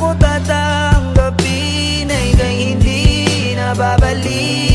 ko tatanggapin ay hindi na babalik.